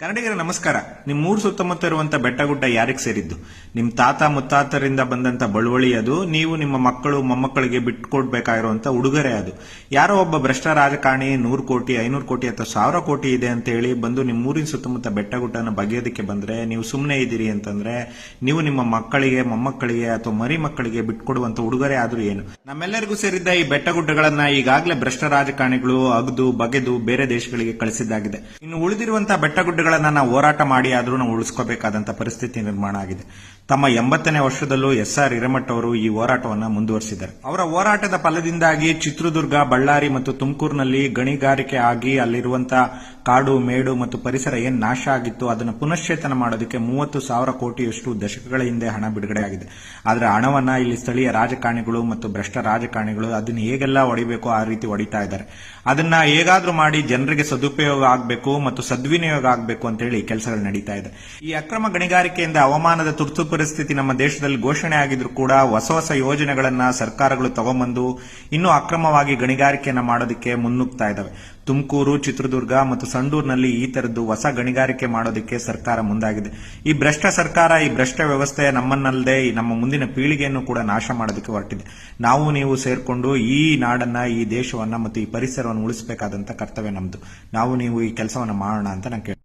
ಕನ್ನಡಿಗರ, ನಮಸ್ಕಾರ. ನಿಮ್ ಮೂರು ಸುತ್ತಮುತ್ತ ಇರುವಂತ ಬೆಟ್ಟಗುಡ್ಡ ಯಾರಿಗೆ ಸೇರಿದ್ದು? ನಿಮ್ ತಾತ ಮುತ್ತಾತರಿಂದ ಬಂದಂತ ಬಳುವಳಿ ಅದು, ನೀವು ನಿಮ್ಮ ಮಕ್ಕಳು, ಮೊಮ್ಮಕ್ಕಳಿಗೆ ಬಿಟ್ಕೊಡ್ಬೇಕಾಗಿರುವಂತ ಉಡುಗೊರೆ ಅದು. ಯಾರೋ ಒಬ್ಬ ಭ್ರಷ್ಟ ರಾಜಕಾರಣಿ, ನೂರು ಕೋಟಿ, ಐನೂರು ಕೋಟಿ ಅಥವಾ ಸಾವಿರ ಕೋಟಿ ಇದೆ ಅಂತ ಹೇಳಿ ಬಂದು ನಿಮ್ಮ ಊರಿನ ಸುತ್ತಮುತ್ತ ಬೆಟ್ಟಗುಡ್ಡನ ಬಗೆಯೋದಕ್ಕೆ ಬಂದ್ರೆ, ನೀವು ಸುಮ್ಮನೆ ಇದ್ದೀರಿ ಅಂತಂದ್ರೆ, ನೀವು ನಿಮ್ಮ ಮಕ್ಕಳಿಗೆ, ಮೊಮ್ಮಕ್ಕಳಿಗೆ ಅಥವಾ ಮರಿ ಮಕ್ಕಳಿಗೆ ಬಿಟ್ಕೊಡುವಂತ ಉಡುಗೊರೆ ಆದ್ರೂ ಏನು? ನಮ್ಮೆಲ್ಲರಿಗೂ ಸೇರಿದ್ದ ಈ ಬೆಟ್ಟಗುಡ್ಡಗಳನ್ನ ಈಗಾಗಲೇ ಭ್ರಷ್ಟ ರಾಜಕಾರಣಿಗಳು ಅಗದು, ಬಗೆದು ಬೇರೆ ದೇಶಗಳಿಗೆ ಕಳಿಸಿದ್ದಾಗಿದೆ. ಇನ್ನು ಉಳಿದಿರುವಂತಹ ಬೆಟ್ಟಗುಡ್ಡಗಳನ್ನ ನಾವು ಹೋರಾಟ ಮಾಡಿ ಆದ್ರೂ ನಾವು ಉಳಿಸ್ಕೋಬೇಕಾದಂತಹ ಪರಿಸ್ಥಿತಿ ನಿರ್ಮಾಣ ಆಗಿದೆ. ತಮ್ಮ ಎಂಬತ್ತನೇ ವರ್ಷದಲ್ಲೂ ಎಸ್ ಆರ್ ಹಿರೇಮಠ ಅವರು ಈ ಹೋರಾಟವನ್ನು ಮುಂದುವರಿಸಿದ್ದಾರೆ. ಅವರ ಹೋರಾಟದ ಫಲದಿಂದಾಗಿ ಚಿತ್ರದುರ್ಗ, ಬಳ್ಳಾರಿ ಮತ್ತು ತುಮಕೂರಿನಲ್ಲಿ ಗಣಿಗಾರಿಕೆ ಆಗಿ ಅಲ್ಲಿರುವಂತಹ ಕಾಡು, ಮೇಡು ಮತ್ತು ಪರಿಸರ ಏನ್ ನಾಶ ಆಗಿತ್ತು, ಅದನ್ನು ಪುನಶ್ಚೇತನ ಮಾಡೋದಕ್ಕೆ ಮೂವತ್ತು ಸಾವಿರ ಕೋಟಿಯಷ್ಟು ದಶಕಗಳ ಹಿಂದೆ ಹಣ ಬಿಡುಗಡೆ ಆಗಿದೆ. ಆದರೆ ಹಣವನ್ನ ಇಲ್ಲಿ ಸ್ಥಳೀಯ ರಾಜಕಾರಣಿಗಳು ಮತ್ತು ಭ್ರಷ್ಟ ರಾಜಕಾರಣಿಗಳು ಅದನ್ನು ಹೇಗೆಲ್ಲ ಹೊಡಿಬೇಕು ಆ ರೀತಿ ಹೊಡಿತಾ ಇದ್ದಾರೆ. ಅದನ್ನ ಹೇಗಾದ್ರೂ ಮಾಡಿ ಜನರಿಗೆ ಸದುಪಯೋಗ ಆಗಬೇಕು ಮತ್ತು ಸದ್ವಿನಿಯೋಗ ಆಗಬೇಕು ಅಂತ ಹೇಳಿ ಕೆಲಸಗಳು ನಡೀತಾ ಇದೆ. ಈ ಅಕ್ರಮ ಗಣಿಗಾರಿಕೆಯಿಂದ ಹವಾಮಾನದ ತುರ್ತು ಪರಿಸ್ಥಿತಿ ನಮ್ಮ ದೇಶದಲ್ಲಿ ಘೋಷಣೆ ಆಗಿದ್ರು ಕೂಡ ಹೊಸ ಹೊಸ ಯೋಜನೆಗಳನ್ನ ಸರ್ಕಾರಗಳು ತಗೊಂಬಂದು ಇನ್ನೂ ಅಕ್ರಮವಾಗಿ ಗಣಿಗಾರಿಕೆಯನ್ನ ಮಾಡೋದಕ್ಕೆ ಮುನ್ನುಗ್ತಾ ಇದ್ದಾವೆ ತುಮಕೂರು, ಚಿತ್ರದುರ್ಗ ಮತ್ತು ಸಂಡೂರಿನಲ್ಲಿ ಈ ತರದ್ದು ಹೊಸ ಗಣಿಗಾರಿಕೆ ಮಾಡೋದಕ್ಕೆ ಸರ್ಕಾರ ಮುಂದಾಗಿದೆ. ಈ ಭ್ರಷ್ಟ ಸರ್ಕಾರ, ಈ ಭ್ರಷ್ಟ ವ್ಯವಸ್ಥೆ ನಮ್ಮನ್ನಲ್ಲದೆ ನಮ್ಮ ಮುಂದಿನ ಪೀಳಿಗೆಯನ್ನು ಕೂಡ ನಾಶ ಮಾಡೋದಕ್ಕೆ ಹೊರಟಿದೆ. ನಾವು ನೀವು ಸೇರ್ಕೊಂಡು ಈ ನಾಡನ್ನ, ಈ ದೇಶವನ್ನ ಮತ್ತು ಈ ಪರಿಸರವನ್ನು ಉಳಿಸಬೇಕಾದಂತ ಕರ್ತವ್ಯ ನಮ್ದು. ನಾವು ನೀವು ಈ ಕೆಲಸವನ್ನ ಮಾಡೋಣ ಅಂತ ನಾನು